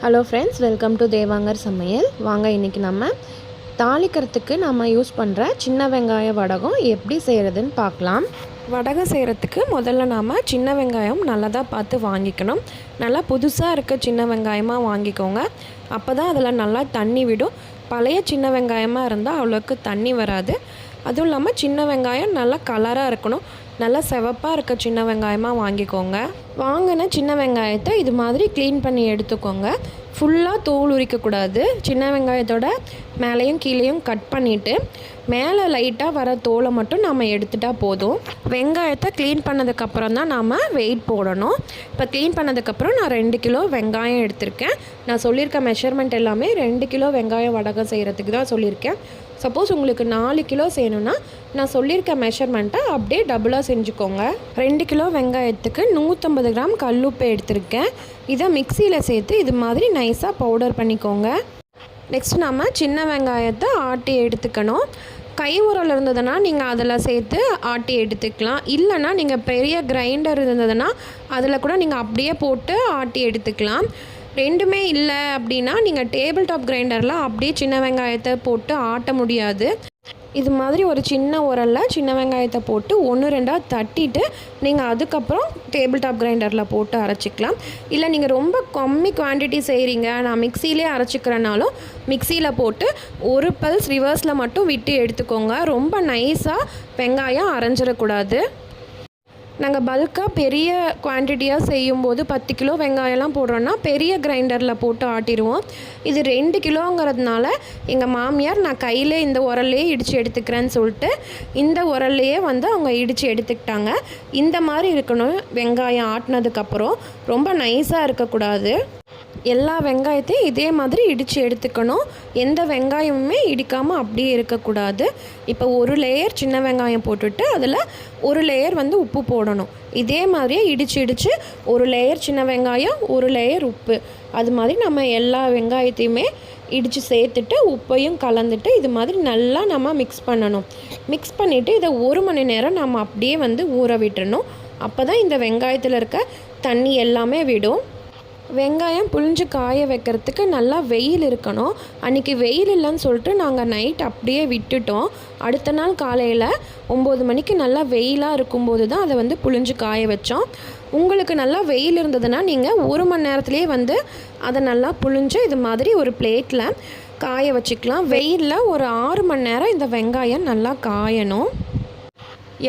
Hello friends welcome to Devangar சமையல் வாங்க இன்றைக்கி நம்ம தாளிக்கிறதுக்கு நம்ம யூஸ் பண்ணுற சின்ன வெங்காய வடகம் எப்படி செய்கிறதுன்னு பார்க்கலாம். வடகம் செய்கிறதுக்கு முதல்ல நாம் சின்ன வெங்காயம் நல்லதாக பார்த்து வாங்கிக்கணும். நல்லா புதுசாக இருக்க சின்ன வெங்காயமாக வாங்கிக்கோங்க. அப்போ தான் அதில் நல்லா தண்ணி விடும். பழைய சின்ன வெங்காயமாக இருந்தால் அவ்வளோக்கு தண்ணி வராது. அதுவும் இல்லாமல் சின்ன வெங்காயம் நல்லா கலராக இருக்கணும். நல்லா செவப்பாக இருக்க சின்ன வெங்காயமாக வாங்கிக்கோங்க. வாங்கின சின்ன வெங்காயத்தை இது மாதிரி க்ளீன் பண்ணி எடுத்துக்கோங்க. ஃபுல்லாக தோல் உரிக்கக்கூடாது சின்ன வெங்காயத்தோட மேலேயும் கீழேயும் கட் பண்ணிவிட்டு மேலே லைட்டாக வர தோலை மட்டும் நம்ம எடுத்துட்டால் போதும். வெங்காயத்தை க்ளீன் பண்ணதுக்கப்புறம் தான் நாம் வெயிட் போடணும். இப்போ க்ளீன் பண்ணதுக்கப்புறம் நான் ரெண்டு கிலோ வெங்காயம் எடுத்திருக்கேன். நான் சொல்லியிருக்க மெஷர்மெண்ட் எல்லாமே ரெண்டு கிலோ வெங்காயம் வடகம் செய்கிறதுக்கு தான் சொல்லியிருக்கேன். சப்போஸ் உங்களுக்கு நாலு கிலோ செய்யணும்னா நான் சொல்லியிருக்க மெஷர்மெண்ட்டை அப்படியே டபுளாக செஞ்சுக்கோங்க. ரெண்டு கிலோ வெங்காயத்துக்கு நூற்றம்பது கிராம் கல்லுப்பு எடுத்திருக்கேன். இதை மிக்சியில் சேர்த்து இது மாதிரி நைஸாக பவுடர் பண்ணிக்கோங்க. நெக்ஸ்ட் நம்ம சின்ன வெங்காயத்தை ஆட்டி எடுத்துக்கணும். கை உரல் இருந்ததுன்னா நீங்கள் அதில் சேர்த்து ஆட்டி எடுத்துக்கலாம். இல்லைன்னா நீங்கள் பெரிய கிரைண்டர் இருந்ததுன்னா அதில் கூட நீங்கள் அப்படியே போட்டு ஆட்டி எடுத்துக்கலாம். ரெண்டுமே இல்லை அப்படின்னா நீங்கள் டேபிள் டாப் கிரைண்டரில் அப்படியே சின்ன வெங்காயத்தை போட்டு ஆட்ட முடியாது. இது மாதிரி ஒரு சின்ன உரலில் சின்ன வெங்காயத்தை போட்டு ஒன்று ரெண்டாக தட்டிட்டு நீங்கள் அதுக்கப்புறம் டேபிள் டாப் கிரைண்டரில் போட்டு அரைச்சிக்கலாம். இல்லை நீங்கள் ரொம்ப கம்மி குவான்டிட்டி செய்கிறீங்க நான் மிக்சிலே அரைச்சிக்கிறனாலும் மிக்சியில் போட்டு ஒரு பல்ஸ் ரிவர்ஸில் மட்டும் விட்டு எடுத்துக்கோங்க. ரொம்ப நைஸாக வெங்காயம் அரைஞ்சிடக்கூடாது நாங்கள் பல்காக பெரிய குவான்டிட்டியாக செய்யும்போது பத்து கிலோ வெங்காயம்லாம் போடுறோன்னா பெரிய கிரைண்டரில் போட்டு ஆட்டிடுவோம். இது ரெண்டு கிலோங்கிறதுனால எங்கள் மாமியார் நான் கையில் இந்த உரல்லையே இடித்து எடுத்துக்கிறேன்னு சொல்லிட்டு இந்த உரல்லையே வந்து அவங்க இடித்து எடுத்துக்கிட்டாங்க. இந்த மாதிரி இருக்கணும். வெங்காயம் ஆட்டினதுக்கப்புறம் ரொம்ப நைஸாக இருக்கக்கூடாது. எல்லா வெங்காயத்தையும் இதே மாதிரி இடித்து எடுத்துக்கணும். எந்த வெங்காயமுமே இடிக்காமல் அப்படியே இருக்கக்கூடாது. இப்போ ஒரு லேயர் சின்ன வெங்காயம் போட்டுட்டு அதில் ஒரு லேயர் வந்து உப்பு போடணும். இதே மாதிரியே இடித்து இடித்து ஒரு லேயர் சின்ன வெங்காயம் ஒரு லேயர் உப்பு. அது மாதிரி நம்ம எல்லா வெங்காயத்தையுமே இடித்து சேர்த்துட்டு உப்பையும் கலந்துட்டு இது மாதிரி நல்லா நம்ம மிக்ஸ் பண்ணணும். மிக்ஸ் பண்ணிவிட்டு இதை ஒரு மணி நேரம் நம்ம அப்படியே வந்து ஊற விட்டுறணும். அப்போ தான் இந்த வெங்காயத்தில் இருக்க தண்ணி எல்லாமே விடும். வெங்காயம் புழிஞ்சு காய வைக்கிறதுக்கு நல்லா வெயில் இருக்கணும். அன்றைக்கி வெயில் இல்லைன்னு சொல்லிட்டு நாங்கள் நைட் அப்படியே விட்டுட்டோம். அடுத்த நாள் காலையில் ஒம்பது மணிக்கு நல்லா வெயிலாக இருக்கும்போது தான் அதை வந்து புழிஞ்சு காய வச்சோம். உங்களுக்கு நல்லா வெயில் இருந்ததுன்னா நீங்கள் ஒரு மணி நேரத்துலேயே வந்து அதை நல்லா புழிஞ்சு இது மாதிரி ஒரு பிளேட்டில் காய வச்சுக்கலாம். வெயிலில் ஒரு ஆறு மணி நேரம் இந்த வெங்காயம் நல்லா காயணும்.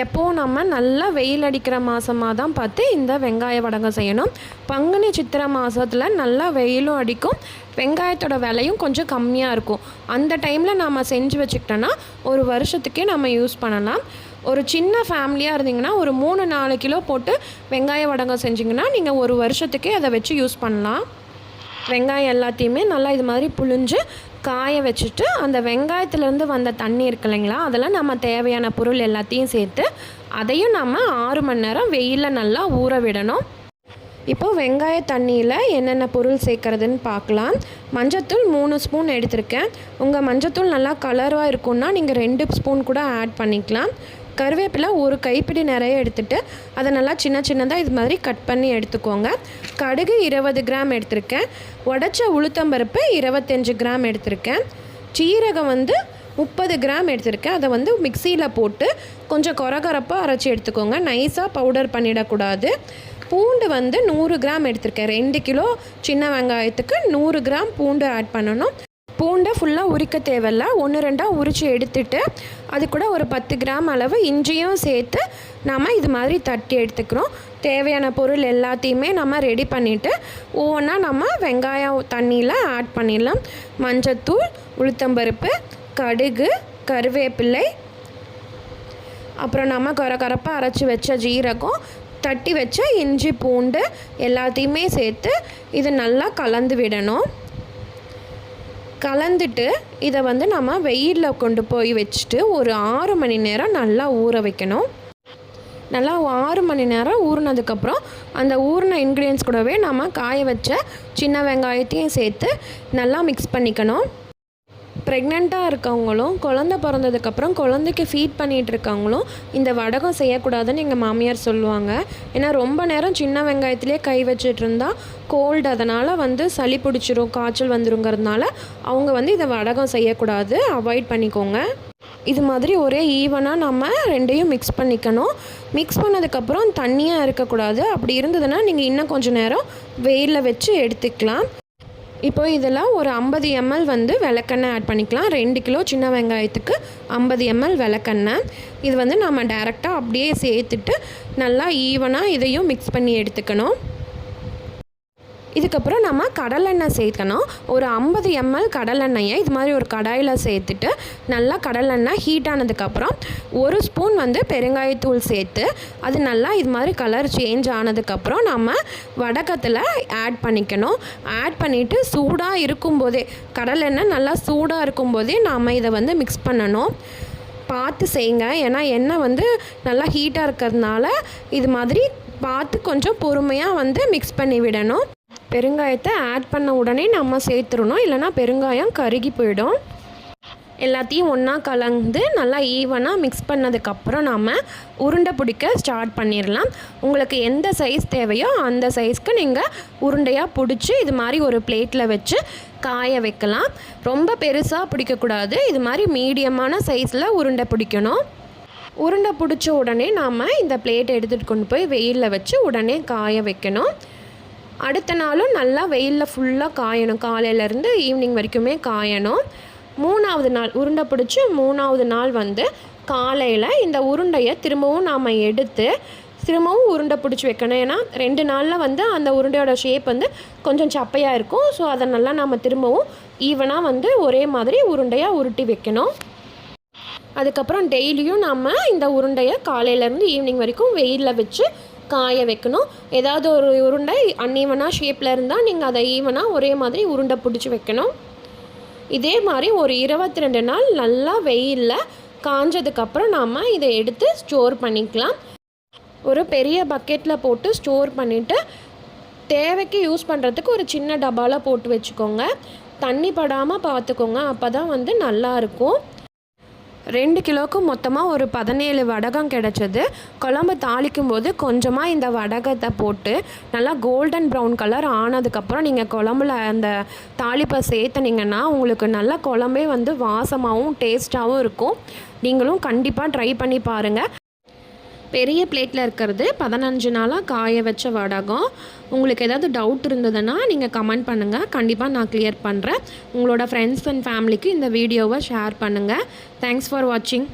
எப்போவும் நம்ம நல்லா வெயில் அடிக்கிற மாதமாக தான் பார்த்து இந்த வெங்காய வடகம் செய்யணும். பங்குனி சித்திரை மாதத்தில் நல்லா வெயிலும் அடிக்கும். வெங்காயத்தோட விலையும் கொஞ்சம் கம்மியாக இருக்கும். அந்த டைமில் நம்ம செஞ்சு வச்சுக்கிட்டோன்னா ஒரு வருஷத்துக்கே நம்ம யூஸ் பண்ணலாம். ஒரு சின்ன ஃபேமிலியாக இருந்தீங்கன்னா ஒரு மூணு நாலு கிலோ போட்டு வெங்காய வடகம் செஞ்சிங்கன்னா நீங்கள் ஒரு வருஷத்துக்கே அதை வச்சு யூஸ் பண்ணலாம். வெங்காயம் எல்லாத்தையுமே நல்லா இது மாதிரி புழிஞ்சு காய வச்சுட்டு அந்த வெங்காயத்துலேருந்து வந்த தண்ணி இருக்கு இல்லைங்களா அதெல்லாம் நம்ம தேவையான பொருள் எல்லாத்தையும் சேர்த்து அதையும் நம்ம ஆறு மணி நேரம் வெயிலில் நல்லா ஊற விடணும். இப்போது வெங்காய தண்ணியில் என்னென்ன பொருள் சேர்க்குறதுன்னு பார்க்கலாம். மஞ்சத்தூள் மூணு ஸ்பூன் எடுத்திருக்கேன். உங்கள் மஞ்சத்தூள் நல்லா கலராக இருக்குன்னா நீங்கள் ரெண்டு ஸ்பூன் கூட ஆட் பண்ணிக்கலாம். கருவேப்பிலை ஒரு கைப்பிடி நிறைய எடுத்துகிட்டு அதை நல்லா சின்ன சின்னதாக இது மாதிரி கட் பண்ணி எடுத்துக்கோங்க. கடுகு இருபது கிராம் எடுத்திருக்கேன். உடச்ச உளுத்தம்பருப்பு இருபத்தஞ்சி கிராம் எடுத்திருக்கேன். சீரகம் வந்து முப்பது கிராம் எடுத்திருக்கேன். அதை வந்து மிக்சியில் போட்டு கொஞ்சம் கொரகரப்பாக அரைச்சி எடுத்துக்கோங்க. நைஸாக பவுடர் பண்ணிடக்கூடாது. பூண்டு வந்து நூறு கிராம் எடுத்திருக்கேன். ரெண்டு கிலோ சின்ன வெங்காயத்துக்கு நூறு கிராம் பூண்டு ஆட் பண்ணணும். உருண்டை ஃபுல்லாக உரிக்க தேவையில்ல. ஒன்று ரெண்டாக உரித்து எடுத்துட்டு அது கூட ஒரு பத்து கிராம் அளவு இஞ்சியும் சேர்த்து நம்ம இது மாதிரி தட்டி எடுத்துக்கிறோம். தேவையான பொருள் எல்லாத்தையுமே நம்ம ரெடி பண்ணிவிட்டு ஒவ்வொன்றா நம்ம வெங்காயம் தண்ணியில் ஆட் பண்ணிடலாம். மஞ்சத்தூள் உளுத்தம்பருப்பு கடுகு கருவேப்பிள்ளை அப்புறம் நம்ம கரகரப்பாக அரைச்சி வச்ச ஜீரகம் தட்டி வச்ச இஞ்சி பூண்டு எல்லாத்தையுமே சேர்த்து இது நல்லா கலந்து விடணும். கலந்துட்டு இதை வந்து நம்ம வெயிலில் கொண்டு போய் வச்சுட்டு ஒரு ஆறு மணி நேரம் நல்லா ஊற வைக்கணும். நல்லா ஆறு மணி நேரம் ஊறினதுக்கப்புறம் அந்த ஊறின இன்க்ரீடியன்ஸ் கூடவே நம்ம காய வச்ச சின்ன வெங்காயத்தையும் சேர்த்து நல்லா மிக்ஸ் பண்ணிக்கணும். ப்ரெக்னெண்ட்டாக இருக்கவங்களும் குழந்த பிறந்ததுக்கப்புறம் குழந்தைக்கு ஃபீட் பண்ணிகிட்டு இருக்கவங்களும் இந்த வடகம் செய்யக்கூடாதுன்னு எங்கள் மாமியார் சொல்லுவாங்க. ஏன்னா ரொம்ப நேரம் சின்ன வெங்காயத்திலே கை வச்சிட்டு கோல்டு அதனால் வந்து சளி பிடிச்சிரும் காய்ச்சல் வந்துருங்கிறதுனால அவங்க வந்து இதை வடகம் செய்யக்கூடாது. அவாய்ட் பண்ணிக்கோங்க. இது மாதிரி ஒரே ஈவனாக நம்ம ரெண்டையும் மிக்ஸ் பண்ணிக்கணும். மிக்ஸ் பண்ணதுக்கப்புறம் தண்ணியாக இருக்கக்கூடாது. அப்படி இருந்ததுன்னா நீங்கள் இன்னும் கொஞ்சம் நேரம் வெயிலில் வச்சு எடுத்துக்கலாம். இப்போ இதெல்லாம் ஒரு ஐம்பது எம்எல் வந்து விளக்கெண்ணெய் ஆட் பண்ணிக்கலாம். ரெண்டு கிலோ சின்ன வெங்காயத்துக்கு ஐம்பது எம்எல் விளக்கெண்ணெய். இது வந்து நம்ம டேரெக்டாக அப்படியே சேர்த்துட்டு நல்லா ஈவனாக இதையும் மிக்ஸ் பண்ணி எடுத்துக்கணும். இதுக்கப்புறம் நம்ம கடலெண்ணெய் சேர்க்கணும். ஒரு ஐம்பது எம்எல் கடலெண்ணெயை இது மாதிரி ஒரு கடாயில் சேர்த்துட்டு நல்லா கடலெண்ணெய் ஹீட் ஆனதுக்கப்புறம் ஒரு ஸ்பூன் வந்து பெருங்காயத்தூள் சேர்த்து அது நல்லா இது மாதிரி கலர் சேஞ்ச் ஆனதுக்கப்புறம் நம்ம வடக்கத்தில் ஆட் பண்ணிக்கணும். ஆட் பண்ணிவிட்டு சூடாக இருக்கும்போதே கடலெண்ணெய் நல்லா சூடாக இருக்கும்போதே நாம் இதை வந்து மிக்ஸ் பண்ணணும். பார்த்து செய்யுங்க ஏன்னா எண்ணெய் வந்து நல்லா ஹீட்டாக இருக்கிறதுனால இது மாதிரி பார்த்து கொஞ்சம் பொறுமையாக வந்து மிக்ஸ் பண்ணி விடணும். பெருங்காயத்தை ஆட் பண்ண உடனே நம்ம சேர்த்துடணும். இல்லைனா பெருங்காயம் கருகி போயிடும். எல்லாத்தையும் ஒன்றா கலந்து நல்லா ஈவனாக மிக்ஸ் பண்ணதுக்கப்புறம் நாம் உருண்டை பிடிக்க ஸ்டார்ட் பண்ணிடலாம். உங்களுக்கு எந்த சைஸ் தேவையோ அந்த சைஸ்க்கு நீங்கள் உருண்டையாக பிடிச்சி இது மாதிரி ஒரு பிளேட்டில் வச்சு காய வைக்கலாம். ரொம்ப பெருசாக பிடிக்கக்கூடாது. இது மாதிரி மீடியமான சைஸில் உருண்டை பிடிக்கணும். உருண்டை பிடிச்ச உடனே நாம் இந்த பிளேட் எடுத்துகிட்டு கொண்டு போய் வெயிலில் வச்சு உடனே காய வைக்கணும். அடுத்த நாளும் நல்லா வெயிலில் ஃபுல்லாக காயணும். காலையிலேருந்து ஈவினிங் வரைக்குமே காயணும். மூணாவது நாள் உருண்டை பிடிச்சி மூணாவது நாள் வந்து காலையில் இந்த உருண்டையை திரும்பவும் நாம் எடுத்து திரும்பவும் உருண்டை பிடிச்சி வைக்கணும். ஏன்னா ரெண்டு நாளில் வந்து அந்த உருண்டையோட ஷேப் வந்து கொஞ்சம் சப்பையாக இருக்கும். ஸோ அதை நல்லா நாம் திரும்பவும் ஈவனாக வந்து ஒரே மாதிரி உருண்டையாக உருட்டி வைக்கணும். அதுக்கப்புறம் டெய்லியும் நம்ம இந்த உருண்டையை காலையிலேருந்து ஈவினிங் வரைக்கும் வெயிலில் வச்சு காய வைக்கணும். ஏதாவது ஒரு உருண்டை அன்ஈவனாக ஷேப்பில் இருந்தால் நீங்கள் அதை ஈவனாக ஒரே மாதிரி உருண்டை பிடிச்சி வைக்கணும். இதே மாதிரி ஒரு இருபத்தி ரெண்டு நாள் நல்லா வெயிலில் காஞ்சதுக்கப்புறம் நாம் இதை எடுத்து ஸ்டோர் பண்ணிக்கலாம். ஒரு பெரிய பக்கெட்டில் போட்டு ஸ்டோர் பண்ணிவிட்டு தேவைக்கு யூஸ் பண்ணுறதுக்கு ஒரு சின்ன டப்பாவில் போட்டு வச்சுக்கோங்க. தண்ணி படாமல் பார்த்துக்கோங்க. அப்போ தான் வந்து நல்லாயிருக்கும் ரெண்டு கிலோவுக்கு மொத்தமாக ஒரு பதினேழு வடகம் கிடச்சிது. குழம்பு தாளிக்கும் போது கொஞ்சமாக இந்த வடகத்தை போட்டு நல்லா கோல்டன் ப்ரௌன் கலர் ஆனதுக்கப்புறம் நீங்கள் குழம்புல அந்த தாளிப்பை சேர்த்துனீங்கன்னா உங்களுக்கு நல்ல குழம்பே வந்து வாசமாகவும் டேஸ்ட்டாகவும் இருக்கும். நீங்களும் கண்டிப்பாக ட்ரை பண்ணி பாருங்கள் பெரிய பிளேட்டில் இருக்கிறது. பதினஞ்சு நாளாக காய வச்ச வடகம். உங்களுக்கு ஏதாவது டவுட் இருந்ததுன்னா நீங்கள் கமெண்ட் பண்ணுங்கள் கண்டிப்பாக நான் கிளியர் பண்ணுறேன் உங்களோட ஃப்ரெண்ட்ஸ் அண்ட் ஃபேமிலிக்கு இந்த வீடியோவை ஷேர் பண்ணுங்கள் தேங்க்ஸ் ஃபார் வாட்சிங்